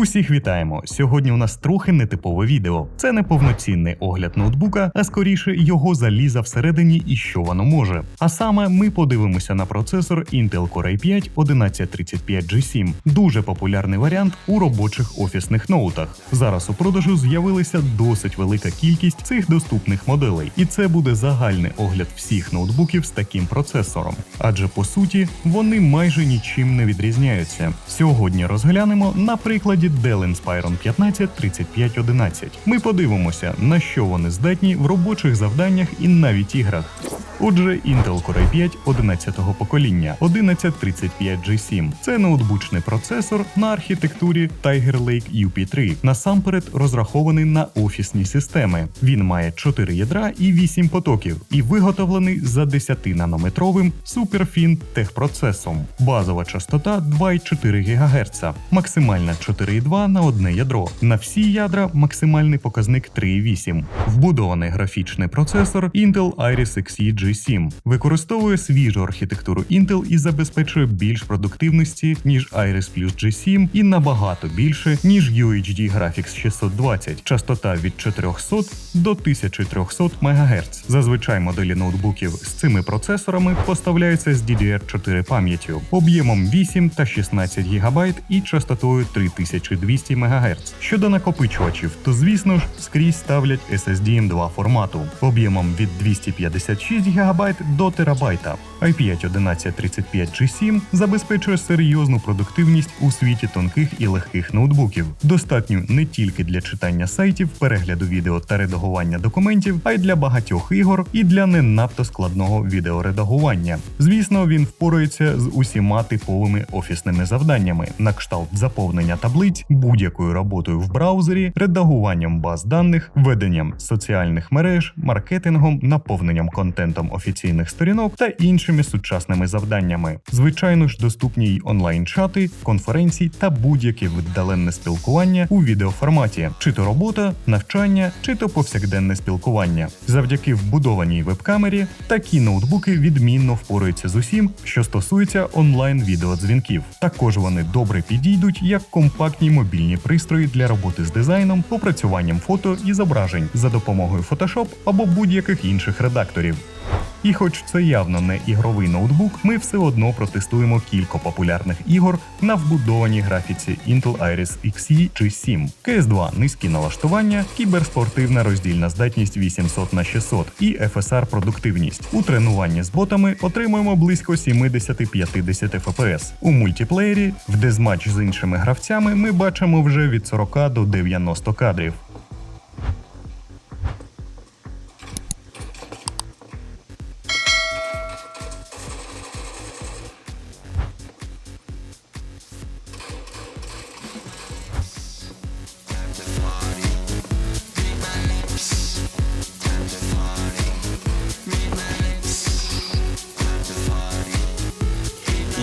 Усіх вітаємо! Сьогодні у нас трохи нетипове відео. Це не повноцінний огляд ноутбука, а скоріше його заліза всередині і що воно може. А саме ми подивимося на процесор Intel Core i5 1135G7. Дуже популярний варіант у робочих офісних ноутах. Зараз у продажу з'явилася досить велика кількість цих доступних моделей, і це буде загальний огляд всіх ноутбуків з таким процесором. Адже по суті вони майже нічим не відрізняються. Сьогодні розглянемо на прикладі Dell Inspiron 15 3511. Ми подивимося, на що вони здатні в робочих завданнях і навіть іграх. Отже, Intel Core i5 11-го покоління 1135G7. Це ноутбучний процесор на архітектурі Tiger Lake UP3, насамперед розрахований на офісні системи. Він має 4 ядра і 8 потоків, і виготовлений за 10-нанометровим SuperFin техпроцесом. Базова частота 2,4 ГГц, максимальна 4,2 на одне ядро. На всі ядра максимальний показник 3,8. Вбудований графічний процесор Intel Iris Xe G7 використовує свіжу архітектуру Intel і забезпечує більш продуктивності, ніж Iris Plus G7 і набагато більше, ніж UHD Graphics 620, частота від 400 до 1300 МГц. Зазвичай моделі ноутбуків з цими процесорами поставляються з DDR4 пам'яттю, об'ємом 8 та 16 ГБ і частотою 3200 МГц. Щодо накопичувачів, то звісно ж скрізь ставлять SSD M2 формату об'ємом від 256 ГБ до терабайта. i5 1135G7 забезпечує серйозну продуктивність у світі тонких і легких ноутбуків. Достатньо не тільки для читання сайтів, перегляду відео та редагування документів, а й для багатьох ігор і для не надто складного відеоредагування. Звісно, він впорається з усіма типовими офісними завданнями, на кшталт заповнення таблиць, будь-якою роботою в браузері, редагуванням баз даних, веденням соціальних мереж, маркетингом, наповненням контентом офіційних сторінок та іншими сучасними завданнями. Звичайно ж, доступні й онлайн-чати, конференції та будь-яке віддаленне спілкування у відеоформаті, чи то робота, навчання, чи то повсякденне спілкування. Завдяки вбудованій веб-камері такі ноутбуки відмінно впораються з усім, що стосується онлайн-відеодзвінків. Також вони добре підійдуть як компактні мобільні пристрої для роботи з дизайном, опрацюванням фото і зображень за допомогою Photoshop або будь-яких інших редакторів. І хоч це явно не ігровий ноутбук, ми все одно протестуємо кілька популярних ігор на вбудованій графіці Intel Iris Xe G7. CS2 низькі налаштування, кіберспортивна роздільна здатність 800 на 600 і FSR продуктивність. У тренуванні з ботами отримуємо близько 70-50 FPS. У мультиплеєрі в дезматч з іншими гравцями ми бачимо вже від 40 до 90 кадрів.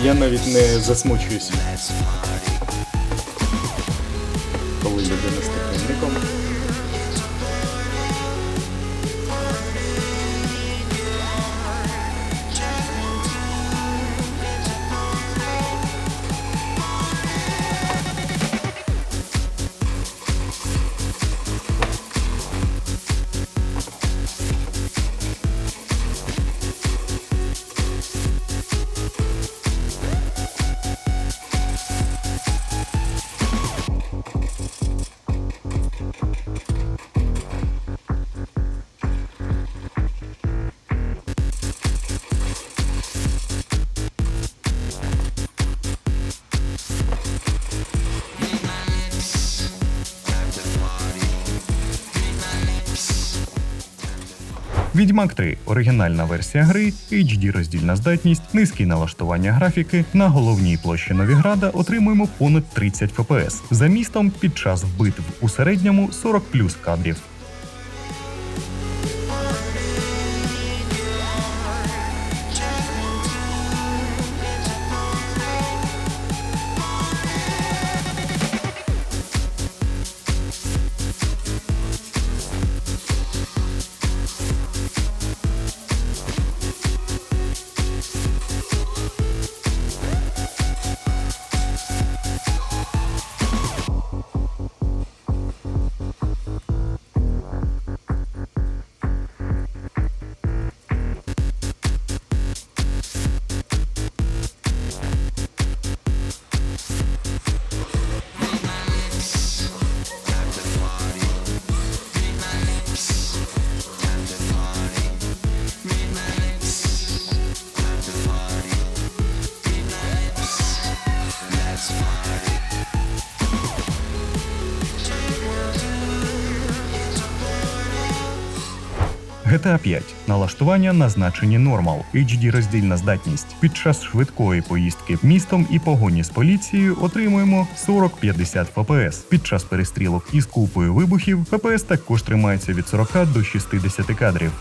Я навіть не засмучуюсь. Коли людина з таким ником. Відьмак 3 оригінальна версія гри, HD роздільна здатність, низькі налаштування графіки. На головній площі Новіграда отримуємо понад 30 FPS. За містом під час битв у середньому 40 плюс кадрів. GTA 5. Налаштування на значенні нормал. HD роздільна здатність. Під час швидкої поїздки містом і погоні з поліцією отримуємо 40-50 FPS. Під час перестрілок із купою вибухів FPS також тримається від 40 до 60 кадрів.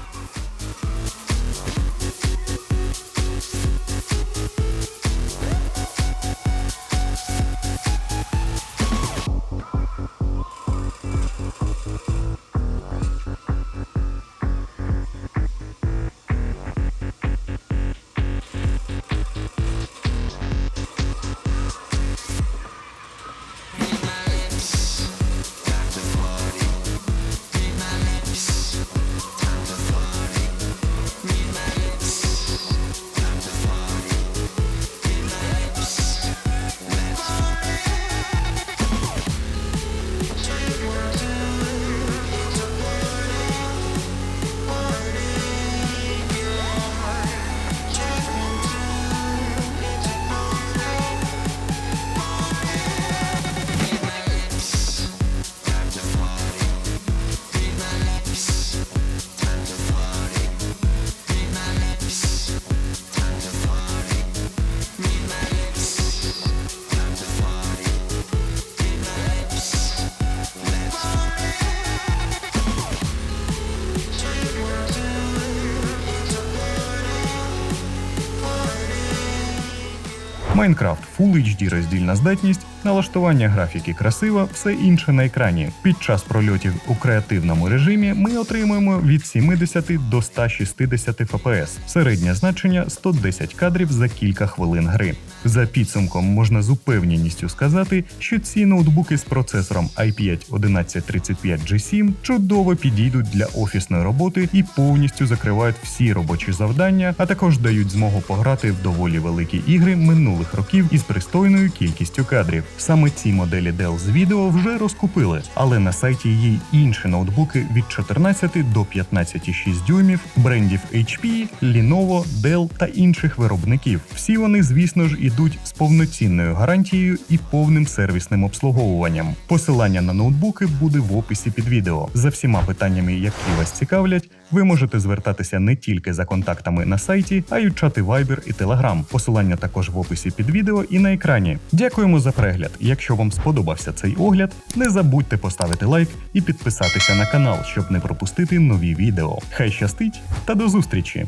Майнкрафт Full HD роздільна здатність, налаштування графіки красива, все інше на екрані. Під час прольотів у креативному режимі ми отримуємо від 70 до 160 FPS, середнє значення 110 кадрів за кілька хвилин гри. За підсумком можна з упевненістю сказати, що ці ноутбуки з процесором i5 1135G7 чудово підійдуть для офісної роботи і повністю закривають всі робочі завдання, а також дають змогу пограти в доволі великі ігри минулих років із пристойною кількістю кадрів. Саме ці моделі Dell з відео вже розкупили, але на сайті є й інші ноутбуки від 14 до 15,6 дюймів брендів HP, Lenovo, Dell та інших виробників. Всі вони, звісно ж, ідуть з повноцінною гарантією і повним сервісним обслуговуванням. Посилання на ноутбуки буде в описі під відео. За всіма питаннями, які вас цікавлять, ви можете звертатися не тільки за контактами на сайті, а й у чати Viber і Telegram. Посилання також в описі під відео і на екрані. Дякуємо за перегляд. Якщо вам сподобався цей огляд, не забудьте поставити лайк і підписатися на канал, щоб не пропустити нові відео. Хай щастить та до зустрічі!